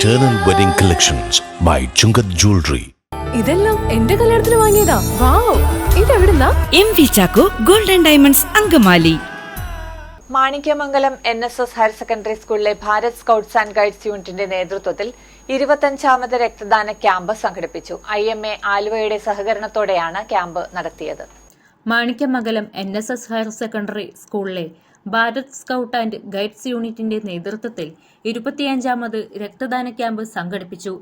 Eternal Wedding Collections by Chungath Jewelry. ഇതെല്ലാം എന്റെ കല്യാണത്തിന് വാങ്ങിയതാ. Wow. ഇതെവിടുന്നാ? M V Chacko golden diamonds Angamaly. Manikyamangalam N S S higher secondary സ്കൂളിലെ Bharat scouts and guides യൂണിറ്റിന്റെ നേതൃത്വത്തിൽ ഇരുപത്തഞ്ചാമത് രക്തദാന ക്യാമ്പ് സംഘടിപ്പിച്ചു. ഐ എം എ ആലുവയുടെ സഹകരണത്തോടെയാണ് ക്യാമ്പ് നടത്തിയത്. Manikyamangalam N S S higher secondary സ്കൂളിലെ ഭാരത് സ്കൗട്ട് ആൻഡ് ഗൈഡ്സ് യൂണിറ്റിന്റെ നേതൃത്വത്തിൽ ഇരുപത്തിയഞ്ചാമത് രക്തദാന ക്യാമ്പ് സംഘടിപ്പിച്ചു.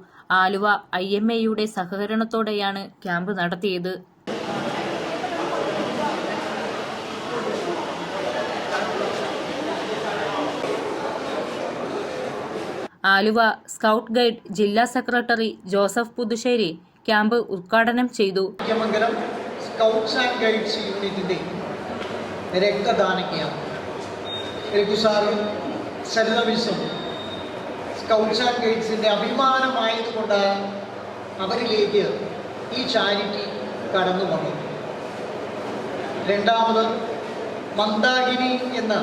ആലുവ ഐ എം എയുടെ സഹകരണത്തോടെയാണ് ക്യാമ്പ് നടത്തിയത്. ആലുവ സ്കൗട്ട് ഗൈഡ് ജില്ലാ സെക്രട്ടറി ജോസഫ് പുതുശ്ശേരി ക്യാമ്പ് ഉദ്ഘാടനം ചെയ്തു. സ്കൗട്ട്സ് ആൻഡ് ഗൈഡ്സ് യൂണിറ്റിന്റെ രക്തദാന ക്യാമ്പ് രഘു സാറും സരിത മിസ്സും ആൻഡ് ഗൈഡ്സിന്റെ അഭിമാനമായതുകൊണ്ട് അവരിലേക്ക് ഈ ചാരിറ്റി കടന്നു വന്നു രണ്ടാമത് മന്ദാകിനി എന്ന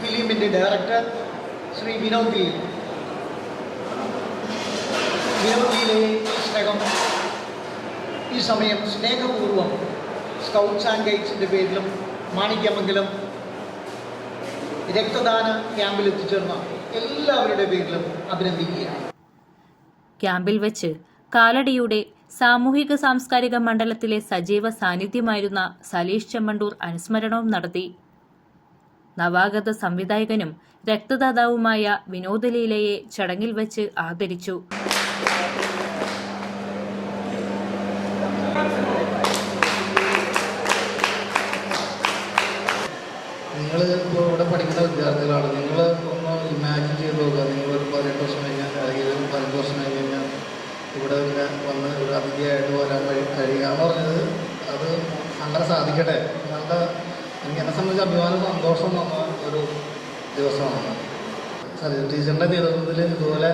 ഫിലിമിന്റെ ഡയറക്ടർ ശ്രീ വിനോദ് ലീൽ വിനോദ് ലീലെ സ്നേഹം ഈ സമയം സ്നേഹപൂർവം സ്കൗട്ട്സ് ആൻഡ് ഗൈഡ്സിന്റെ പേരിലും മാണിക്യമംഗലം രക്തദാന ക്യാമ്പിൽ എത്തിച്ചേർന്ന എല്ലാവരുടെ പേരിലും അഭിനന്ദിക്കുകയാണ്. ക്യാമ്പിൽ വെച്ച് കാലടിയുടെ സാമൂഹിക സാംസ്കാരിക മണ്ഡലത്തിലെ സജീവ സാന്നിധ്യമായിരുന്ന സലീഷ് ചെമ്മണ്ടൂർ അനുസ്മരണവും നടത്തി. നവാഗത സംവിധായകനും രക്തദാതാവുമായ വിനോദ് ലീലയെ ചടങ്ങിൽ വെച്ച് ആദരിച്ചു. അതിഥിയായിട്ട് വരാൻ കഴി കഴിയുക. എന്ന് പറഞ്ഞത് അത് അങ്ങനെ സാധിക്കട്ടെ. നല്ല എനിക്ക് എന്നെ സംബന്ധിച്ച് അഭിമാനം സന്തോഷം തന്ന ഒരു ദിവസമാണ്. സരിത ടീച്ചറിന്റെ നേതൃത്വത്തിൽ ഇതുപോലെ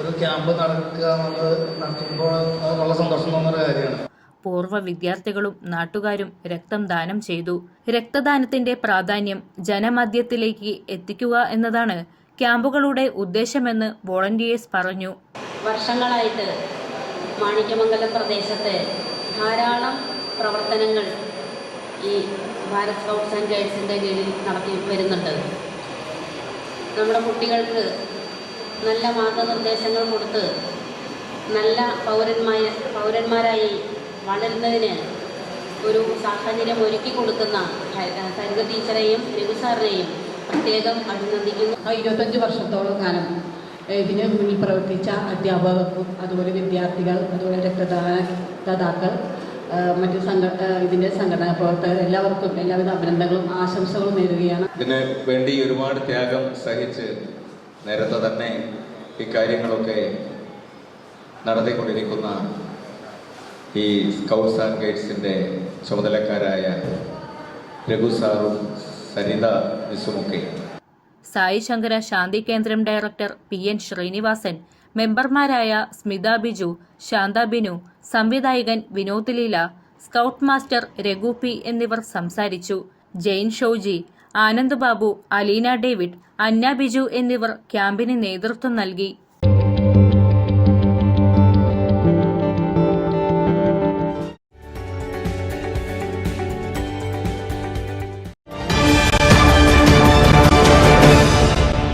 ഒരു ക്യാമ്പ് നടക്കുക എന്നുള്ളത് നടത്തുമ്പോൾ നല്ല സന്തോഷം തോന്നുന്ന ഒരു കാര്യമാണ്. പൂർവ വിദ്യാർത്ഥികളും നാട്ടുകാരും രക്തം ദാനം ചെയ്തു. രക്തദാനത്തിന്റെ പ്രാധാന്യം ജനമധ്യത്തിലേക്ക് എത്തിക്കുക എന്നതാണ് ക്യാമ്പുകളുടെ ഉദ്ദേശമെന്ന് വോളണ്ടിയേഴ്സ് പറഞ്ഞു. വർഷങ്ങളായിട്ട് മാണിക്യമംഗലം പ്രദേശത്ത് ധാരാളം പ്രവർത്തനങ്ങൾ ഈ ഭാരത് സ്കൗട്ട്സ് ആൻഡ് ഗൈഡ്സിന്റെ കീഴിൽ നടത്തി വരുന്നുണ്ട്. നമ്മുടെ കുട്ടികൾക്ക് നല്ല മാർഗനിർദ്ദേശങ്ങൾ കൊടുത്ത് നല്ല പൗരന്മാർ പൗരന്മാരായി വളരുന്നതിന് ഒരു സാഹചര്യം ഒരുക്കി കൊടുക്കുന്ന സരിത ടീച്ചറെയും രഘു സാറിനെയും പ്രത്യേകം അഭിനന്ദിക്കുന്നു. ഇരുപത്തഞ്ച് വർഷത്തോളം കാലം ഇതിന് മുന്നിൽ പ്രവർത്തിച്ച അധ്യാപകർക്കും അതുപോലെ വിദ്യാർത്ഥികൾ അതുപോലെ രക്തദാതാക്കൾ ഏഹ് മറ്റ് സംഘ ഇതിന്റെ സംഘടനാ പ്രവർത്തകർ എല്ലാവർക്കും എല്ലാവിധ അഭിനന്ദനങ്ങളും ആശംസകളും നേരുകയാണ്. ഇതിന് വേണ്ടി ഒരുപാട് ത്യാഗം സഹിച്ച് നേരത്തെ തന്നെ ഇക്കാര്യങ്ങളൊക്കെ നടത്തിക്കൊണ്ടിരിക്കുന്ന ഈ സ്കൗട്ട്സ് ആൻഡ് ഗൈഡ്സിന്റെ ചുമതലക്കാരായ രഘു സാറും സരിത മിസ്സുമൊക്കെ സായി ശങ്കര ശാന്തി കേന്ദ്രം ഡയറക്ടർ പി എൻ ശ്രീനിവാസൻ മെമ്പർമാരായ സ്മിത ബിജു ശാന്ത ബിനു സംവിധായകൻ Vinod Leela scout master Raghu P എന്നിവർ സംസാരിച്ചു. ജെയിൻ ഷോജി ആനന്ദ് ബാബു അലീന ഡേവിഡ് അന്ന ബിജു എന്നിവർ ക്യാമ്പിന് നേതൃത്വം നൽകി.